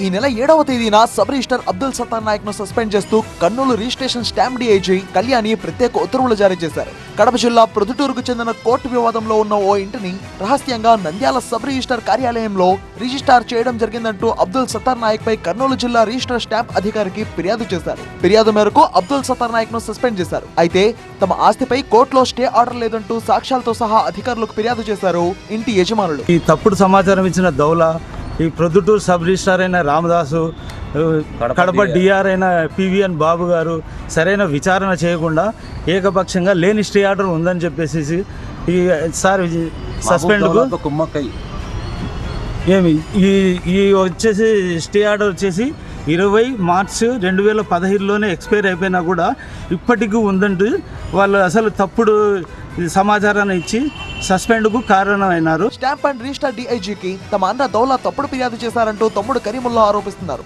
ఈ నెల ఏడవ తేదీన సబ్ రిజిస్టర్ అబ్దుల్ సత్తార్ నాయక్ను సస్పెండ్ చేస్తూ Kurnool registration stamp DIG Kalyani ప్రత్యేక ఉత్తర్వులు జారీ చేశారు. కడప జిల్లా ప్రొద్దుటూరుకు చెందిన కోర్టు వివాదంలో ఉన్న ఓ ఇంటిని రహస్యంగా నంద్యాల సబ్ రిజిస్టర్ కార్యాలయంలో రిజిస్టార్ చేయడం జరిగిందంటూ అబ్దుల్ సత్తార్ నాయక్ పై కర్నూలు జిల్లా రిజిస్టర్ స్టాంప్ అధికారికి ఫిర్యాదు చేశారు. ఫిర్యాదు మేరకు అబ్దుల్ సత్తార్ నాయక్ను సస్పెండ్ చేశారు. అయితే తమ ఆస్తిపై కోర్టులో స్టే ఆర్డర్ లేదంటూ సాక్ష్యాలతో సహా అధికారులకు ఫిర్యాదు చేశారు ఇంటి యజమానులు. ఈ తప్పుడు సమాచారం ఇచ్చిన దౌలా ఈ ప్రొద్దుటూరు సబ్ రిజిస్టార్ అయిన రామదాసు కడప డిఆర్ అయిన పివిఎన్ బాబు గారు సరైన విచారణ చేయకుండా ఏకపక్షంగా లేని స్టే ఆర్డర్ ఉందని చెప్పేసి ఈ సార్ సస్పెండ్కు కుమ్మక్కై ఏమి ఈ ఈ వచ్చేసి స్టే ఆర్డర్ వచ్చేసి ఇరవై మార్చ్ రెండు వేల పదహైదులోనే ఎక్స్పైర్ అయిపోయినా కూడా ఇప్పటికీ ఉందంటూ వాళ్ళు అసలు తప్పుడు సమాచారాన్ని ఇచ్చి సస్పెండ్కు కారణమైనారు. స్టాంప్ అండ్ రిజిస్టర్ డిఐజీకి తమ అన్న దౌలా తప్పుడు ఫిర్యాదు చేశారంటూ తమ్ముడు కరీముల్లా ఆరోపిస్తున్నారు.